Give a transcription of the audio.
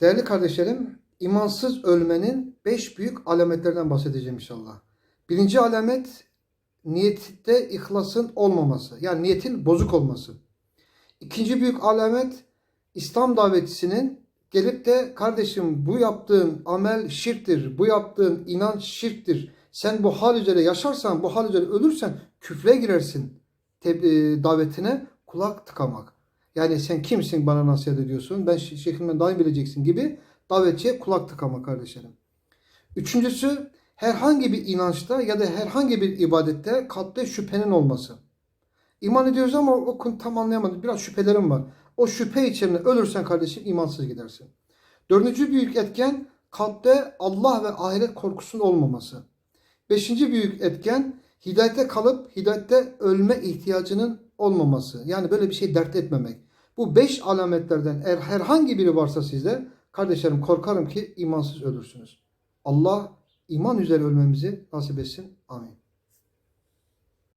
Değerli kardeşlerim, imansız ölmenin beş büyük alametlerden bahsedeceğim inşallah. Birinci alamet niyette ihlasın olmaması. Yani niyetin bozuk olması. İkinci büyük alamet İslam davetçisinin gelip de kardeşim bu yaptığın amel şirktir, bu yaptığın inanç şirktir. Sen bu hal üzere yaşarsan, bu hal üzere ölürsen küfre girersin e, davetine kulak tıkamak. Yani sen kimsin bana nasihat ediyorsun, ben şe- şeyhimden daha iyi bileceksin gibi davetçiye kulak tıkamak kardeşlerim. Üçüncüsü herhangi bir inançta ya da herhangi bir ibadette kalpte şüphenin olması. İman ediyoruz ama o konu tam anlayamadım. Biraz şüphelerim var. O şüphe içerisinde ölürsen kardeşim imansız gidersin. Dördüncü büyük etken kalpte Allah ve ahiret korkusunun olmaması. Beşinci büyük etken hidayete kalıp hidayette ölme ihtiyacının olmaması. Yani böyle bir şey dert etmemek. Bu beş alametlerden eğer herhangi biri varsa sizde kardeşlerim korkarım ki imansız ölürsünüz. Allah iman üzere ölmemizi nasip etsin. Amin.